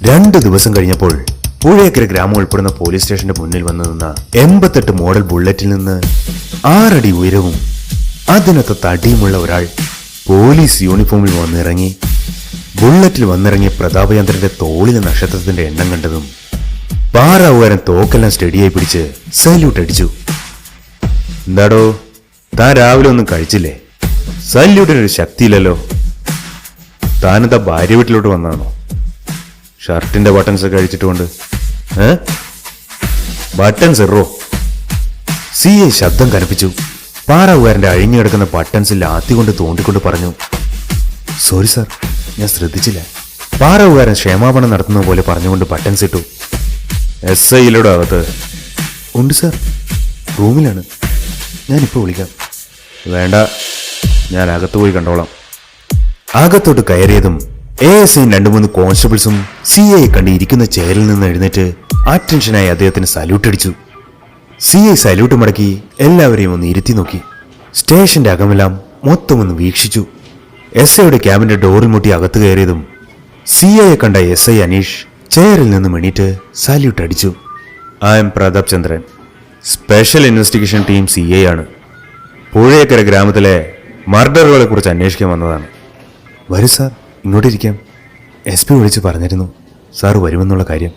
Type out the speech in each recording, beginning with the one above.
രണ്ട് ദിവസം കഴിഞ്ഞപ്പോൾ പുഴയക്കര ഗ്രാമം ഉൾപ്പെടുന്ന പോലീസ് സ്റ്റേഷന്റെ മുന്നിൽ വന്നു നിന്ന എൺപത്തെട്ട് മോഡൽ ബുള്ളറ്റിൽ നിന്ന് ആറടി ഉയരവും അതിനൊത്ത തടിയുമുള്ള ഒരാൾ പോലീസ് യൂണിഫോമിൽ വന്നിറങ്ങി ബുള്ളറ്റിൽ വന്നിറങ്ങിയ പ്രതാപചന്ദ്രന്റെ തോളിലെ നക്ഷത്രത്തിന്റെ എണ്ണം കണ്ടതും പാറാവുകാരൻ തോക്കെല്ലാം സ്റ്റഡിയായി പിടിച്ച് സല്യൂട്ട് അടിച്ചു. എന്താടോ താൻ രാവിലെ ഒന്നും കഴിച്ചില്ലേ? സല്യൂട്ടിനൊരു ശക്തിയില്ലല്ലോ. താനെന്താ ഭാര്യ വീട്ടിലോട്ട് വന്നാണോ ഷർട്ടിന്റെ ബട്ടൺസ് ഒക്കെ അഴിച്ചിട്ടുണ്ട് ഏ? ബട്ടൺസ് എറോ സി എ ശബ്ദം കനപ്പിച്ചു. പാറാവുകാരന്റെ അഴിഞ്ഞു കിടക്കുന്ന ബട്ടൺസിൽ ആത്തികൊണ്ട് തോണ്ടിക്കൊണ്ട് പറഞ്ഞു സോറി സാർ ഞാൻ ശ്രദ്ധിച്ചില്ല. പാറാവുകാരൻ ക്ഷേമാപണം നടത്തുന്ന പോലെ പറഞ്ഞുകൊണ്ട് ബട്ടൺസ് ഇട്ടു. എസ് ഐയിലൂടെ അകത്ത് ഉണ്ട് സാർ റൂമിലാണ്. ഞാനിപ്പോൾ വിളിക്കാം. വേണ്ട. ഞാൻ അകത്ത് പോയി കണ്ടോളാം. അകത്തോട്ട് കയറിയതും എ എസ് ഐ രണ്ടു മൂന്ന് കോൺസ്റ്റബിൾസും സി ഐ കണ്ട് ഇരിക്കുന്ന ചെയറിൽ നിന്ന് എഴുന്നേറ്റ് അറ്റൻഷനായി അദ്ദേഹത്തിന് സല്യൂട്ട് അടിച്ചു. സി ഐ സല്യൂട്ട് മടക്കി എല്ലാവരെയും ഒന്ന് ഇരുത്തി നോക്കി. സ്റ്റേഷന്റെ അകമെല്ലാം മൊത്തം ഒന്ന് വീക്ഷിച്ചു. എസ് ഐയുടെ ക്യാബിന്റെ ഡോറിൽ മുട്ടി അകത്ത് കയറിയതും സി ഐയെ കണ്ട എസ് ഐ അനീഷ് ചെയറിൽ നിന്ന് എണീറ്റ് സല്യൂട്ട് അടിച്ചു. I M Prathap Chandran special investigation team C I ആണ്. പുഴയക്കര ഗ്രാമത്തിലെ മർഡറുകളെ കുറിച്ച് അന്വേഷിക്കാൻ വന്നതാണ്. വരൂ സാർ ഇങ്ങോട്ടിരിക്കാം. എസ് പി വിളിച്ച് പറഞ്ഞിരുന്നു. സാർ വരുമെന്നുള്ള കാര്യം.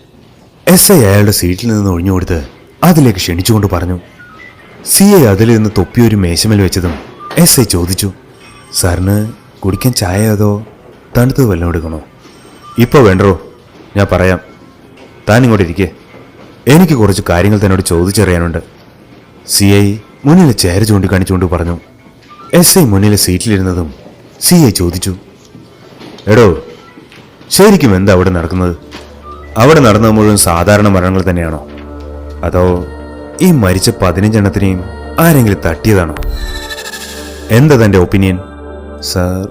എസ് ഐ അയാളുടെ സീറ്റിൽ നിന്ന് ഒഴിഞ്ഞു കൊടുത്ത് അതിലേക്ക് ക്ഷണിച്ചുകൊണ്ട് പറഞ്ഞു. സി ഐ അതിൽ നിന്ന് തൊപ്പിയൊരു മേശമേൽ വെച്ചതും എസ് ഐ ചോദിച്ചു. സാറിന് കുടിക്കാൻ ചായ അതോ തണുത്തത് വല്ലതും എടുക്കണോ? ഇപ്പോൾ വേണ്ടോ? ഞാൻ പറയാം. താൻ ഇങ്ങോട്ട് ഇരിക്കേ. എനിക്ക് കുറച്ച് കാര്യങ്ങൾ തന്നോട് ചോദിച്ചറിയാനുണ്ട്. സി ഐ മുന്നിലെ ചേര ചൂണ്ടിക്കാണിച്ചുകൊണ്ട് പറഞ്ഞു. എസ് ഐ മുന്നിലെ സീറ്റിലിരുന്നതും സി ഐ ചോദിച്ചു. എടോ ശരിക്കും എന്താ അവിടെ നടക്കുന്നത്? അവിടെ നടന്ന മുഴുവൻ സാധാരണ മരണങ്ങൾ തന്നെയാണോ? അതോ ഈ മരിച്ച പതിനഞ്ചെണ്ണത്തിനെയും ആരെങ്കിലും തട്ടിയതാണോ? എന്താ തന്റെ ഒപ്പീനിയൻ? സാർ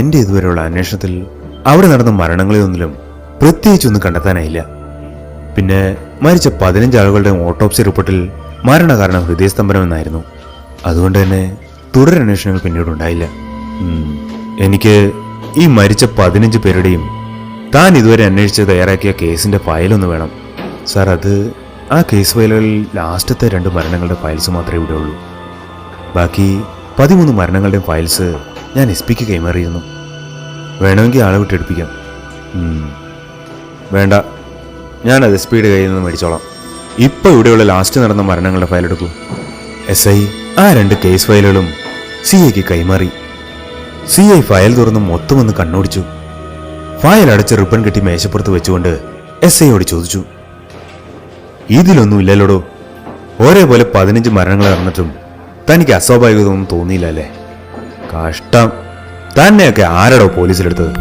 എന്റെ ഇതുവരെയുള്ള അന്വേഷണത്തിൽ അവിടെ നടന്ന മരണങ്ങളെയൊന്നിലും പ്രത്യേകിച്ചൊന്നും കണ്ടെത്താനായില്ല. പിന്നെ മരിച്ച പതിനഞ്ച് ആളുകളുടെ ഓട്ടോപ്സി റിപ്പോർട്ടിൽ മരണകാരണം ഹൃദയസ്തംഭനം എന്നായിരുന്നു അതുകൊണ്ട് തന്നെ തുടരന്വേഷണങ്ങൾ പിന്നീട് ഉണ്ടായില്ല എനിക്ക് ഈ മരിച്ച പതിനഞ്ച് പേരുടെയും താൻ ഇതുവരെ അന്വേഷിച്ച് തയ്യാറാക്കിയ കേസിന്റെ ഫയലൊന്ന് വേണം. സാർ അത് ആ കേസ് ഫയലുകളിൽ ലാസ്റ്റത്തെ രണ്ട് മരണങ്ങളുടെ ഫയൽസ് മാത്രമേ ഇവിടെ ഉള്ളൂ ബാക്കി പതിമൂന്ന് മരണങ്ങളുടെയും ഫയൽസ് ഞാൻ എസ് പിക്ക് കൈമാറിയിരുന്നു. വേണമെങ്കിൽ ആളെ വിട്ടെടുപ്പിക്കാം വേണ്ട. ഞാൻ അത് എസ് പിയുടെ കയ്യിൽ നിന്ന് മേടിച്ചോളാം. ഇപ്പൊ ഇവിടെയുള്ള ലാസ്റ്റ് നടന്ന മരണങ്ങളുടെ ഫയൽ എടുക്കൂ എസ് ഐ ആ രണ്ട് കേസ് ഫയലുകളും സി എക്ക് കൈമാറി. സി ഐ ഫയൽ തുറന്ന് മൊത്തം ഒന്ന് കണ്ണോടിച്ചു. ഫയൽ അടച്ച് റിബൺ കെട്ടി മേശപ്പുറത്ത് വെച്ചുകൊണ്ട് എസ് ഐയോട് ചോദിച്ചു ഇതിലൊന്നും ഇല്ലല്ലോടോ ഒരേപോലെ പതിനഞ്ച് മരണങ്ങൾ നടന്നിട്ടും തനിക്ക് അസ്വാഭാവികതൊന്നും തോന്നിയില്ല അല്ലേ കഷ്ടം. തന്നെയൊക്കെ ആരടോ പോലീസിലെടുത്തത്?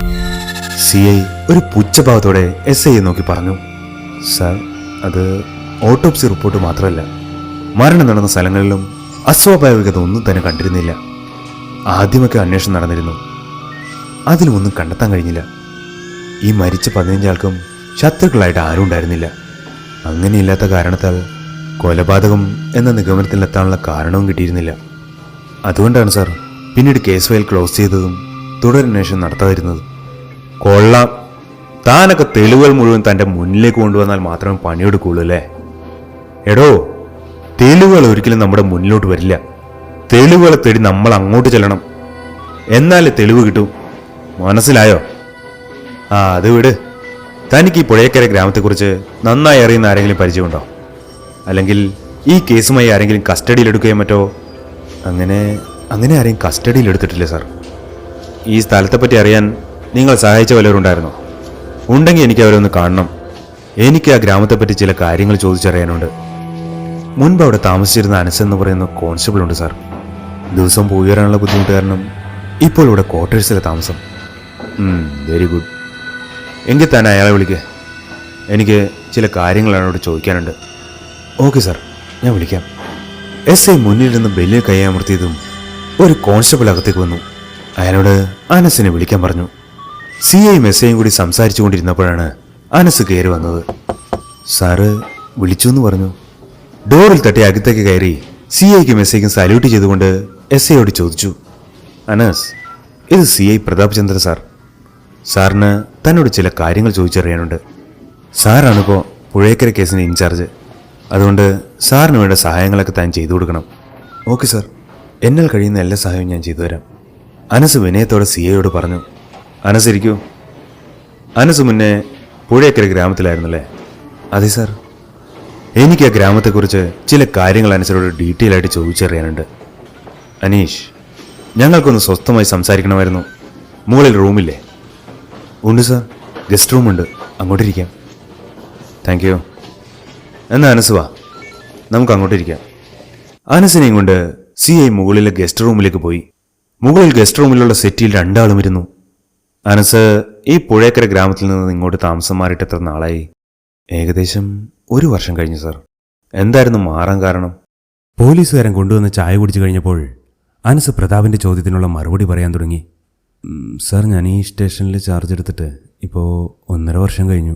സി ഐ ഒരു പുച്ഛഭാവത്തോടെ എസ് ഐയെ നോക്കി പറഞ്ഞു സാർ അത് ഓട്ടോപ്സി റിപ്പോർട്ട് മാത്രമല്ല. മരണം നടന്ന സ്ഥലങ്ങളിലും അസ്വാഭാവികത ഒന്നും തന്നെ കണ്ടിരുന്നില്ല. ആദ്യമൊക്കെ അന്വേഷണം നടന്നിരുന്നു. അതിലൊന്നും കണ്ടെത്താൻ കഴിഞ്ഞില്ല. ഈ മരിച്ച പതിനഞ്ചാൾക്കും ശത്രുക്കളായിട്ട് ആരും ഉണ്ടായിരുന്നില്ല. അങ്ങനെയില്ലാത്ത കാരണത്താൽ കൊലപാതകം എന്ന നിഗമനത്തിലെത്താനുള്ള കാരണവും കിട്ടിയിരുന്നില്ല. അതുകൊണ്ടാണ് സാർ പിന്നീട് കേസ് ഫയൽ ക്ലോസ് ചെയ്തതും തുടരന്വേഷണം നടത്താതിരുന്നത്. കൊള്ളാം. താനൊക്കെ തെളിവുകൾ മുഴുവൻ തന്റെ മുന്നിലേക്ക് കൊണ്ടുവന്നാൽ മാത്രമേ പണിയെടുക്കുള്ളൂ അല്ലേ? എടോ തെളിവുകൾ ഒരിക്കലും നമ്മുടെ മുന്നിലോട്ട് വരില്ല. തെളിവുകളെ തേടി നമ്മൾ അങ്ങോട്ട് ചെല്ലണം. എന്നാലേ തെളിവ് കിട്ടൂ. മനസ്സിലായോ? ആ അത് വിട്. തനിക്ക് ഈ പുഴയക്കര ഗ്രാമത്തെക്കുറിച്ച് നന്നായി അറിയുന്ന ആരെങ്കിലും പരിചയമുണ്ടോ? അല്ലെങ്കിൽ ഈ കേസുമായി ആരെങ്കിലും കസ്റ്റഡിയിലെടുക്കുകയോ മറ്റോ? അങ്ങനെ അങ്ങനെ ആരെയും കസ്റ്റഡിയിലെടുത്തിട്ടില്ല സാർ. ഈ സ്ഥലത്തെപ്പറ്റി അറിയാൻ നിങ്ങൾ സഹായിച്ച വല്ലവരുണ്ടായിരുന്നോ? ഉണ്ടെങ്കിൽ എനിക്ക് അവരെ ഒന്ന് കാണണം. എനിക്ക് ആ ഗ്രാമത്തെപ്പറ്റി ചില കാര്യങ്ങൾ ചോദിച്ചറിയാനുണ്ട്. മുൻപ് അവിടെ താമസിച്ചിരുന്ന അനസ് എന്ന് പറയുന്ന കോൺസ്റ്റബിൾ ഉണ്ട് സാർ. ദിവസം പോയി വരാനുള്ള ബുദ്ധിമുട്ട് കാരണം ഇപ്പോൾ ഇവിടെ ക്വാർട്ടേഴ്സിലെ താമസം. വെരി ഗുഡ് എങ്കിൽ തന്നെ അയാളെ വിളിക്കുക എനിക്ക് ചില കാര്യങ്ങളാണ് ഇവിടെ ചോദിക്കാനുണ്ട്. ഓക്കെ സാർ ഞാൻ വിളിക്കാം. എസ് ഐ മുന്നിൽ നിന്ന് ബെല്ലിൽ കൈയമർത്തിയതും ഒരു കോൺസ്റ്റബിൾ അകത്തേക്ക് വന്നു. അയാളോട് അനസിനെ വിളിക്കാൻ പറഞ്ഞു. സി ഐയും എസ് ഐയും കൂടി സംസാരിച്ചു കൊണ്ടിരുന്നപ്പോഴാണ് അനസ് കയറി വന്നത്. സാറ് വിളിച്ചു എന്ന് പറഞ്ഞു ഡോറിൽ തട്ടി അകത്തേക്ക് കയറി സി ഐക്കും എസ് ഐക്കും സല്യൂട്ട് ചെയ്തുകൊണ്ട് എസ് ഐയോട് ചോദിച്ചു അനസ് ഇത് C I Prathap Chandra sir. സാറിന് തന്നോട് ചില കാര്യങ്ങൾ ചോദിച്ചറിയാനുണ്ട്. സാറാണിപ്പോൾ പുഴേക്കര കേസിന് ഇൻചാർജ്. അതുകൊണ്ട് സാറിന് വേണ്ട സഹായങ്ങളൊക്കെ താൻ ചെയ്തു കൊടുക്കണം. Okay sir. എന്നാൽ കഴിയുന്ന എല്ലാ സഹായവും ഞാൻ ചെയ്തു തരാം. അനസ് വിനയത്തോടെ സി എയോട് പറഞ്ഞു അനസ് ഇരിക്കൂ. അനസ് മുന്നേ പുഴയക്കര ഗ്രാമത്തിലായിരുന്നല്ലേ? അതെ സാർ. എനിക്ക് ആ ഗ്രാമത്തെക്കുറിച്ച് ചില കാര്യങ്ങൾ അനസരോട് ഡീറ്റെയിൽ ആയിട്ട് ചോദിച്ചറിയാനുണ്ട്. അനീഷ് ഞങ്ങൾക്കൊന്ന് സ്വസ്ഥമായി സംസാരിക്കണമായിരുന്നു. മുകളിൽ റൂമില്ലേ? ഉണ്ട് സാർ. ഗസ്റ്റ് റൂമുണ്ട്. അങ്ങോട്ടിരിക്കാം. താങ്ക് യു എന്നാ അനസ് വാ. നമുക്ക് അങ്ങോട്ടിരിക്കാം. അനസിനെയും കൊണ്ട് സി ഐ മുകളിലെ ഗസ്റ്റ് റൂമിലേക്ക് പോയി. മുകളിൽ ഗസ്റ്റ് റൂമിലുള്ള സെറ്റിയിൽ രണ്ടാളും ഇരുന്നു. അനസ് ഈ പുഴയക്കര ഗ്രാമത്തിൽ നിന്ന് ഇങ്ങോട്ട് താമസം മാറിയിട്ട് എത്ര നാളായി? ഏകദേശം ഒരു വർഷം കഴിഞ്ഞു സാർ. എന്തായിരുന്നു മാറാൻ കാരണം? പോലീസുകാരൻ കൊണ്ടുവന്ന് ചായ കുടിച്ചു കഴിഞ്ഞപ്പോൾ അനസ് പ്രതാപിന്റെ ചോദ്യത്തിനുള്ള മറുപടി പറയാൻ തുടങ്ങി. "ഉം, സാർ ഞാൻ ഈ സ്റ്റേഷനിൽ ചാർജ് എടുത്തിട്ട് ഇപ്പോൾ ഒന്നര വർഷം കഴിഞ്ഞു.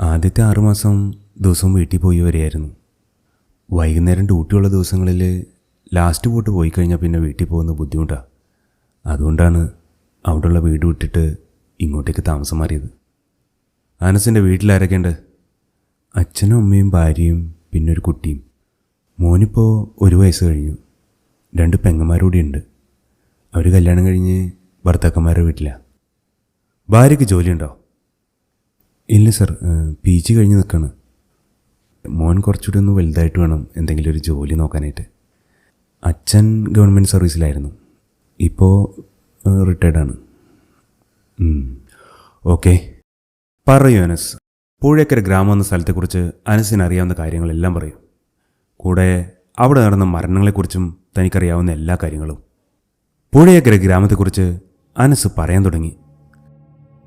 ആദ്യത്തെ ആറുമാസം ദിവസവും വീട്ടിൽ പോയി വരികയായിരുന്നു. വൈകുന്നേരം ഡ്യൂട്ടിയുള്ള ദിവസങ്ങളിൽ ലാസ്റ്റ് പോട്ട് പോയി കഴിഞ്ഞാൽ പിന്നെ വീട്ടിൽ പോകുന്ന ബുദ്ധിമുട്ടാണ് അതുകൊണ്ടാണ് അവിടെയുള്ള വീട് വിട്ടിട്ട് ഇങ്ങോട്ടേക്ക് താമസം മാറിയത്. അനസിന്റെ വീട്ടിലാരൊക്കെയുണ്ട് അച്ഛനും അമ്മയും ഭാര്യയും പിന്നെ ഒരു കുട്ടിയും. മോനിപ്പോൾ ഒരു വയസ്സ് കഴിഞ്ഞു. രണ്ട് പെങ്ങന്മാരൂടെ ഉണ്ട്. അവർ കല്യാണം കഴിഞ്ഞ് ഭർത്താക്കന്മാരുടെ വീട്ടിലാണ് ഭാര്യയ്ക്ക് ജോലിയുണ്ടോ? ഇല്ല സർ പി ജി കഴിഞ്ഞ് നിൽക്കുകയാണ് മോൻ കുറച്ചുകൂടി ഒന്ന് വലുതായിട്ട് വേണം എന്തെങ്കിലും ഒരു ജോലി നോക്കാനായിട്ട്. അച്ഛൻ ഗവൺമെന്റ് സർവീസിലായിരുന്നു. ഇപ്പോൾ റിട്ടയർഡാണ് ഓക്കെ. പറയൂ അനസ് പൂഴേക്കര ഗ്രാമം എന്ന സ്ഥലത്തെക്കുറിച്ച് അനസിന് അറിയാവുന്ന കാര്യങ്ങളെല്ലാം പറയും. കൂടെ അവിടെ നടന്ന മരണങ്ങളെക്കുറിച്ചും തനിക്കറിയാവുന്ന എല്ലാ കാര്യങ്ങളും. പുഴയക്കര ഗ്രാമത്തെക്കുറിച്ച് അനസ് പറയാൻ തുടങ്ങി.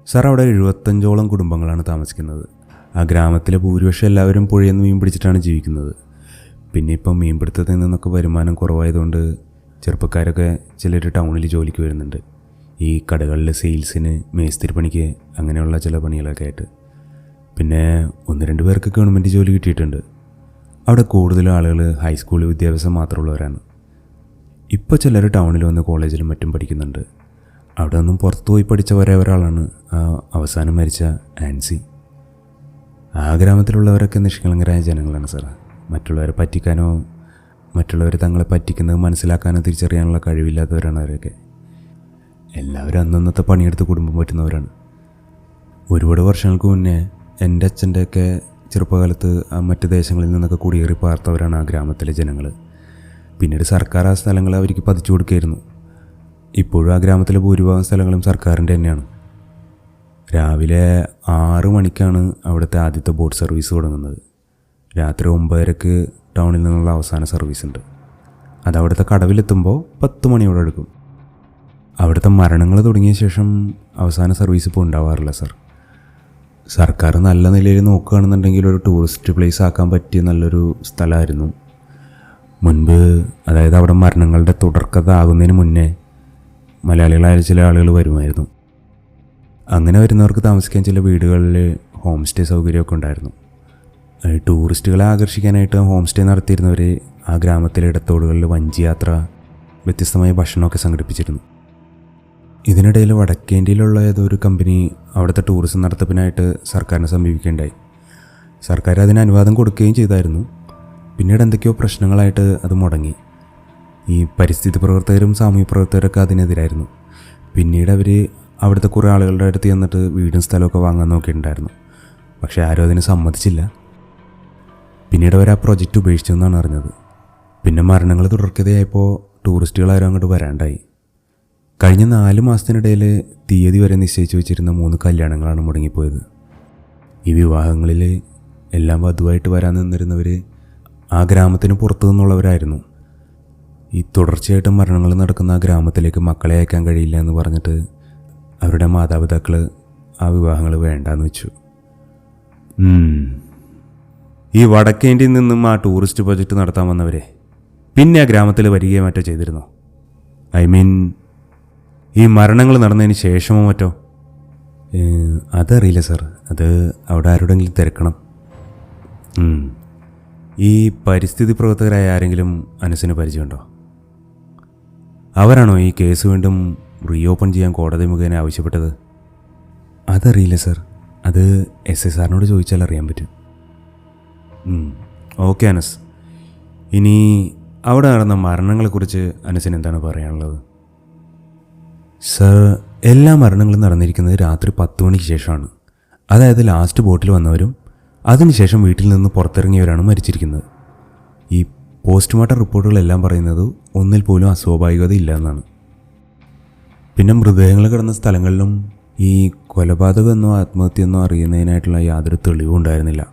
സാർ അവിടെ എഴുപത്തഞ്ചോളം കുടുംബങ്ങളാണ് താമസിക്കുന്നത്. ആ ഗ്രാമത്തിലെ ഭൂരിപക്ഷം എല്ലാവരും പുഴയിൽ നിന്ന് മീൻ പിടിച്ചിട്ടാണ് ജീവിക്കുന്നത്. പിന്നെ ഇപ്പം മീൻപിടുത്തത്തിൽ നിന്നൊക്കെ വരുമാനം കുറവായതുകൊണ്ട് ചെറുപ്പക്കാരൊക്കെ ചിലർ ടൗണിൽ ജോലിക്ക് വരുന്നുണ്ട്. ഈ കടകളിൽ സെയിൽസിന് മേസ്തിരി പണിക്ക് അങ്ങനെയുള്ള ചില പണികളൊക്കെ ആയിട്ട്. പിന്നെ ഒന്ന് രണ്ട് പേർക്ക് ഗവൺമെന്റ് ജോലി കിട്ടിയിട്ടുണ്ട്. അവിടെ കൂടുതലും ആളുകൾ ഹൈസ്കൂൾ വിദ്യാഭ്യാസം മാത്രമുള്ളവരാണ്. ഇപ്പോൾ ചിലർ ടൗണിൽ വന്ന് കോളേജിലും മറ്റും പഠിക്കുന്നുണ്ട്. അവിടെ നിന്നും പുറത്തു പോയി പഠിച്ച ഒരേ ഒരാളാണ് അവസാനം മരിച്ച ആൻസി ആ ഗ്രാമത്തിലുള്ളവരൊക്കെ നിഷ്കളങ്കരായ ജനങ്ങളാണ് സാർ മറ്റുള്ളവരെ പറ്റിക്കാനോ മറ്റുള്ളവർ തങ്ങളെ പറ്റിക്കുന്നത് മനസ്സിലാക്കാനോ തിരിച്ചറിയാനുള്ള കഴിവില്ലാത്തവരാണ് അവരൊക്കെ. എല്ലാവരും അന്നന്നത്തെ പണിയെടുത്ത് കുടുംബം പറ്റുന്നവരാണ്. ഒരുപാട് വർഷങ്ങൾക്ക് മുന്നേ എന്റെ അച്ഛന്റെയൊക്കെ ചെറുപ്പകാലത്ത് മറ്റ് ദേശങ്ങളിൽ നിന്നൊക്കെ കുടിയേറി പാർത്തവരാണ് ആ ഗ്രാമത്തിലെ ജനങ്ങൾ പിന്നീട് സർക്കാർ ആ സ്ഥലങ്ങൾ അവർക്ക് പതിച്ചു കൊടുക്കുകയായിരുന്നു. ഇപ്പോഴും ആ ഗ്രാമത്തിലെ ഭൂരിഭാഗം സ്ഥലങ്ങളും സർക്കാരിന്റെ തന്നെയാണ്. രാവിലെ ആറ് മണിക്കാണ് അവിടുത്തെ ആദ്യത്തെ ബോട്ട് സർവീസ് തുടങ്ങുന്നത്. രാത്രി ഒമ്പതരക്ക് ടൗണിൽ നിന്നുള്ള അവസാന സർവീസ് ഉണ്ട്. അത് അവിടുത്തെ കടവിലെത്തുമ്പോൾ പത്ത് മണിയോടെ എടുക്കും. അവിടുത്തെ മരണങ്ങൾ തുടങ്ങിയ ശേഷം അവസാന സർവീസ് ഇപ്പോൾ ഉണ്ടാവാറില്ല സർ. സർക്കാർ നല്ല നിലയിൽ നോക്കുകയാണെന്നുണ്ടെങ്കിൽ ഒരു ടൂറിസ്റ്റ് പ്ലേസ് ആക്കാൻ പറ്റിയ നല്ലൊരു സ്ഥലമായിരുന്നു മുൻപ് അതായത് അവിടെ മരണങ്ങളുടെ തുടർക്കഥ ആകുന്നതിന് മുന്നേ മലയാളികളായ ചില ആളുകൾ വരുമായിരുന്നു. അങ്ങനെ വരുന്നവർക്ക് താമസിക്കാൻ ചില വീടുകളിൽ ഹോം സ്റ്റേ സൗകര്യമൊക്കെ ഉണ്ടായിരുന്നു. ടൂറിസ്റ്റുകളെ ആകർഷിക്കാനായിട്ട് ഹോം സ്റ്റേ നടത്തിയിരുന്നവർ ആ ഗ്രാമത്തിലെ ഇടത്തോടുകളിൽ വഞ്ചിയാത്ര വ്യത്യസ്തമായ ഭക്ഷണമൊക്കെ സംഘടിപ്പിച്ചിരുന്നു. ഇതിനിടയിൽ വടക്കേന്ത്യയിലുള്ള ഏതോ ഒരു കമ്പനി അവിടുത്തെ ടൂറിസം നടത്തിപ്പിനായിട്ട് സർക്കാരിനെ സമീപിക്കുകയുണ്ടായി. സർക്കാർ അതിന് അനുവാദം കൊടുക്കുകയും ചെയ്തായിരുന്നു. പിന്നീട് എന്തൊക്കെയോ പ്രശ്നങ്ങളായിട്ട് അത് മുടങ്ങി. ഈ പരിസ്ഥിതി പ്രവർത്തകരും സാമൂഹ്യ പ്രവർത്തകരൊക്കെ അതിനെതിരായിരുന്നു. പിന്നീട് അവർ അവിടുത്തെ കുറേ ആളുകളുടെ അടുത്ത് ചെന്നിട്ട് വീടും സ്ഥലമൊക്കെ വാങ്ങാൻ നോക്കിയിട്ടുണ്ടായിരുന്നു. പക്ഷേ ആരും അതിന് സമ്മതിച്ചില്ല. പിന്നീട് അവർ ആ പ്രൊജക്റ്റ് ഉപേക്ഷിച്ചെന്നാണ് അറിഞ്ഞത്. പിന്നെ മരണങ്ങൾ തുടർക്കതയായപ്പോൾ ടൂറിസ്റ്റുകളാരും അങ്ങോട്ട് വരാണ്ടായി. കഴിഞ്ഞ നാല് മാസത്തിനിടയിൽ തീയതി വരെ നിശ്ചയിച്ചു വെച്ചിരുന്ന മൂന്ന് കല്യാണങ്ങളാണ് മുടങ്ങിപ്പോയത്. ഈ വിവാഹങ്ങളിൽ എല്ലാം വധുവായിട്ട് വരാൻ നിന്നിരുന്നവർ ആ ഗ്രാമത്തിന് പുറത്തു നിന്നുള്ളവരായിരുന്നു. ഈ തുടർച്ചയായിട്ട് മരണങ്ങൾ നടക്കുന്ന ആ ഗ്രാമത്തിലേക്ക് മക്കളെ അയക്കാൻ കഴിയില്ല എന്ന് പറഞ്ഞിട്ട് അവരുടെ മാതാപിതാക്കൾ ആ വിവാഹങ്ങൾ വേണ്ടാന്ന് വെച്ചു. ഈ വടക്കേ ഇന്ത്യയിൽ നിന്നും ആ ടൂറിസ്റ്റ് പ്രൊജക്റ്റ് നടത്താൻ വന്നവരെ പിന്നെ ആ ഗ്രാമത്തിൽ വരികയോ മറ്റോ ചെയ്തിരുന്നോ? ഐ മീൻ ഈ മരണങ്ങൾ നടന്നതിന് ശേഷമോ മറ്റോ? അതറിയില്ല സാർ. അത് അവിടെ ആരോടെങ്കിലും തിരക്കണം. ഈ പരിസ്ഥിതി പ്രവർത്തകരായ ആരെങ്കിലും അനസിന് പരിചയമുണ്ടോ? അവരാണോ ഈ കേസ് വീണ്ടും റീഓപ്പൺ ചെയ്യാൻ കോടതി മുഖേന ആവശ്യപ്പെട്ടത്? അതറിയില്ല സർ. അത് എസ് എസ് ആറിനോട് ചോദിച്ചാൽ അറിയാൻ പറ്റും. ഓക്കെ അനസ്. ഇനി അവിടെ നടന്ന മരണങ്ങളെക്കുറിച്ച് അനസിന് എന്താണ് പറയാനുള്ളത്? സർ എല്ലാ മരണങ്ങളും നടന്നിരിക്കുന്നത് രാത്രി പത്ത് മണിക്ക് ശേഷമാണ്. അതായത് ലാസ്റ്റ് ബോട്ടിൽ വന്നവരും അതിനുശേഷം വീട്ടിൽ നിന്ന് പുറത്തിറങ്ങിയവരാണ് മരിച്ചിരിക്കുന്നത്. ഈ പോസ്റ്റ്മോർട്ടം റിപ്പോർട്ടുകളെല്ലാം പറയുന്നത് ഒന്നിൽ പോലും അസ്വാഭാവികത ഇല്ല എന്നാണ്. പിന്നെ മൃതദേഹങ്ങൾ കിടന്ന സ്ഥലങ്ങളിലും ഈ കൊലപാതകമെന്നോ ആത്മഹത്യയെന്നോ അറിയുന്നതിനായിട്ടുള്ള യാതൊരു തെളിവും ഉണ്ടായിരുന്നില്ല.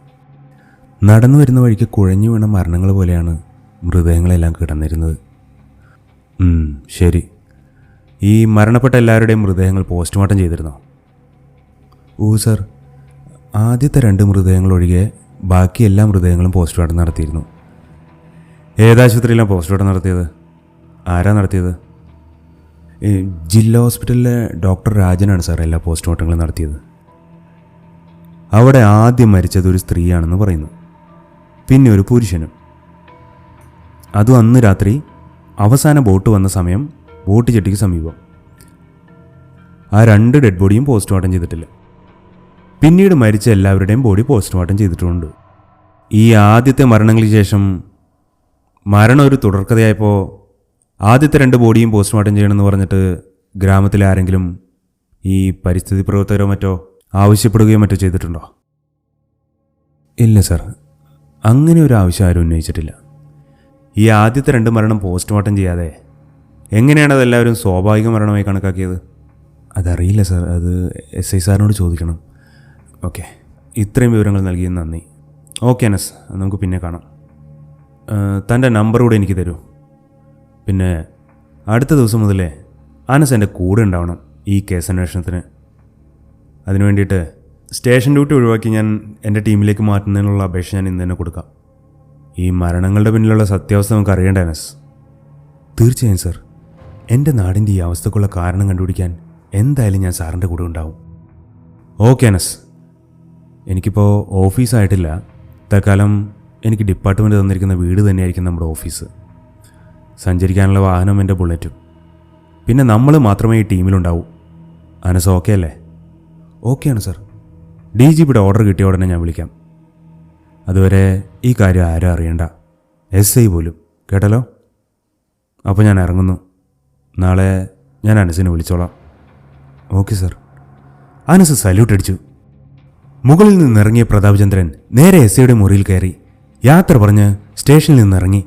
നടന്നു വരുന്ന വഴിക്ക് കുഴഞ്ഞു വീണ മരണങ്ങൾ പോലെയാണ് മൃതദേഹങ്ങളെല്ലാം കിടന്നിരുന്നത്. ശരി. ഈ മരണപ്പെട്ട എല്ലാവരുടെയും മൃതദേഹങ്ങൾ പോസ്റ്റ്മോർട്ടം ചെയ്തിരുന്നോ? Oh sir. ആദ്യത്തെ രണ്ട് മൃതദേഹങ്ങൾ ഒഴികെ ബാക്കി എല്ലാ മൃതദേഹങ്ങളും പോസ്റ്റ്മോർട്ടം നടത്തിയിരുന്നു. ഏതാശുപത്രിയിലാണ് പോസ്റ്റ്മോർട്ടം നടത്തിയത്? ആരാ നടത്തിയത്? ഈ ജില്ലാ ഹോസ്പിറ്റലിലെ ഡോക്ടർ രാജനാണ് സാർ എല്ലാ പോസ്റ്റ്മോർട്ടങ്ങളും നടത്തിയത്. അവിടെ ആദ്യം മരിച്ചത് ഒരു സ്ത്രീയാണെന്ന് പറയുന്നു. പിന്നെ ഒരു പുരുഷനും. അതും അന്ന് രാത്രി അവസാന ബോട്ട് വന്ന സമയം ബോട്ട് ചെട്ടിക്ക് സമീപം. ആ രണ്ട് ഡെഡ് ബോഡിയും പോസ്റ്റ്മോർട്ടം ചെയ്തിട്ടില്ല. പിന്നീട് മരിച്ച എല്ലാവരുടെയും ബോഡി പോസ്റ്റ്മോർട്ടം ചെയ്തിട്ടുമുണ്ട് ഈ ആദ്യത്തെ മരണങ്ങൾക്ക് ശേഷം മരണം ഒരു തുടർക്കഥയായപ്പോൾ ആദ്യത്തെ രണ്ട് ബോഡിയും പോസ്റ്റ്മോർട്ടം ചെയ്യണമെന്ന് പറഞ്ഞിട്ട് ഗ്രാമത്തിലെ ആരെങ്കിലും ഈ പരിസ്ഥിതി പ്രവർത്തകരോ മറ്റോ ആവശ്യപ്പെടുകയോ മറ്റോ ചെയ്തിട്ടുണ്ടോ? ഇല്ല സർ അങ്ങനെ ഒരു ആവശ്യം ആരും ഉന്നയിച്ചിട്ടില്ല. ഈ ആദ്യത്തെ രണ്ട് മരണം പോസ്റ്റ്മോർട്ടം ചെയ്യാതെ എങ്ങനെയാണ് അതെല്ലാവരും സ്വാഭാവിക മരണമായി കണക്കാക്കിയത്? അതറിയില്ല സർ അത് എസ് ഐ സാറിനോട് ചോദിക്കണം. ഓക്കെ. ഇത്രയും വിവരങ്ങൾ നൽകിയത് നന്ദി. ഓക്കെ അനസ്. നമുക്ക് പിന്നെ കാണാം. തന്റെ നമ്പർ കൂടെ എനിക്ക് തരൂ. പിന്നെ അടുത്ത ദിവസം മുതലേ അനസ് എന്റെ കൂടെ ഉണ്ടാവണം ഈ കേസ് അന്വേഷണത്തിന്. അതിനു വേണ്ടിയിട്ട് സ്റ്റേഷൻ ഡ്യൂട്ടി ഒഴിവാക്കി ഞാൻ എന്റെ ടീമിലേക്ക് മാറ്റുന്നതിനുള്ള അപേക്ഷ ഞാൻ ഇന്ന് തന്നെ കൊടുക്കാം. ഈ മരണങ്ങളുടെ പിന്നിലുള്ള സത്യാവസ്ഥ നമുക്ക് അറിയേണ്ട അനസ്? തീർച്ചയായും സർ എന്റെ നാടിന്റെ ഈ അവസ്ഥക്കുള്ള കാരണം കണ്ടുപിടിക്കാൻ എന്തായാലും ഞാൻ സാറിന്റെ കൂടെ ഉണ്ടാവും. ഓക്കെ അനസ്. എനിക്കിപ്പോൾ ഓഫീസായിട്ടില്ല. തൽക്കാലം എനിക്ക് ഡിപ്പാർട്ട്മെന്റ് തന്നിരിക്കുന്ന വീട് തന്നെയായിരിക്കും നമ്മുടെ ഓഫീസ്. സഞ്ചരിക്കാനുള്ള വാഹനം എന്റെ ബുള്ളറ്റും. പിന്നെ നമ്മൾ മാത്രമേ ഈ ടീമിലുണ്ടാവൂ. അനസ് ഓക്കെ അല്ലേ? ഓക്കെയാണ് സർ ഡി ജി പിയുടെ ഓർഡർ കിട്ടിയ ഉടനെ ഞാൻ വിളിക്കാം. അതുവരെ ഈ കാര്യം ആരും അറിയണ്ട. എസ് ഐ പോലും. കേട്ടല്ലോ? അപ്പോൾ ഞാൻ ഇറങ്ങുന്നു. നാളെ ഞാൻ അനസിനെ വിളിച്ചോളാം. ഓക്കെ സർ അനസ് സല്യൂട്ട് അടിച്ചു. മുകളിൽ നിന്നിറങ്ങിയ പ്രതാപചന്ദ്രൻ നേരെ എസ് ഐയുടെ മുറിയിൽ കയറി. യാത്ര പറഞ്ഞ് സ്റ്റേഷനിൽ നിന്നിറങ്ങി.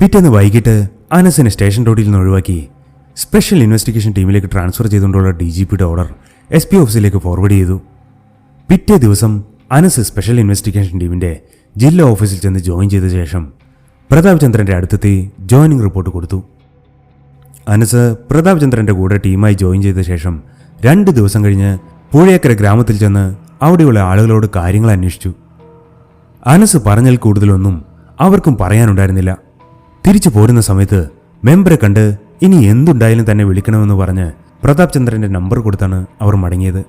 പിറ്റേന്ന് വൈകിട്ട് അനസിനെ സ്റ്റേഷൻ റോഡിൽ നിന്ന് ഒഴിവാക്കി സ്പെഷ്യൽ ഇൻവെസ്റ്റിഗേഷൻ ടീമിലേക്ക് ട്രാൻസ്ഫർ ചെയ്തുകൊണ്ടുള്ള ഡി ജി പിയുടെ ഓർഡർ എസ് പി ഓഫീസിലേക്ക് ഫോർവേഡ് ചെയ്തു. പിറ്റേ ദിവസം അനസ് സ്പെഷ്യൽ ഇൻവെസ്റ്റിഗേഷൻ ടീമിന്റെ ജില്ലാ ഓഫീസിൽ ചെന്ന് ജോയിൻ ചെയ്ത ശേഷം പ്രതാപചന്ദ്രന്റെ അടുത്തെത്തി ജോയിനിങ് റിപ്പോർട്ട് കൊടുത്തു. അനസ് പ്രതാപചന്ദ്രന്റെ കൂടെ ടീമായി ജോയിൻ ചെയ്ത ശേഷം രണ്ട് ദിവസം കഴിഞ്ഞ് പൂഴേക്കര ഗ്രാമത്തിൽ ചെന്ന് അവിടെയുള്ള ആളുകളോട് കാര്യങ്ങൾ അന്വേഷിച്ചു. അനസ് പറഞ്ഞാൽ കൂടുതലൊന്നും അവർക്കും പറയാനുണ്ടായിരുന്നില്ല. തിരിച്ചു പോരുന്ന സമയത്ത് മെമ്പറെ കണ്ട് ഇനി എന്തുണ്ടായാലും തന്നെ വിളിക്കണമെന്ന് പറഞ്ഞ് പ്രതാപ് ചന്ദ്രന്റെ നമ്പർ കൊടുത്താണ് അവർ മടങ്ങിയത്.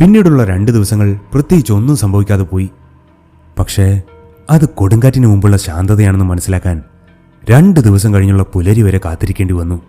പിന്നീടുള്ള രണ്ട് ദിവസങ്ങൾ പ്രത്യേകിച്ച് ഒന്നും സംഭവിക്കാതെ പോയി. പക്ഷേ അത് കൊടുങ്കാറ്റിന് മുമ്പുള്ള ശാന്തതയാണെന്ന് മനസ്സിലാക്കാൻ രണ്ട് ദിവസം കഴിഞ്ഞുള്ള പുലരി വരെ കാത്തിരിക്കേണ്ടി വന്നു.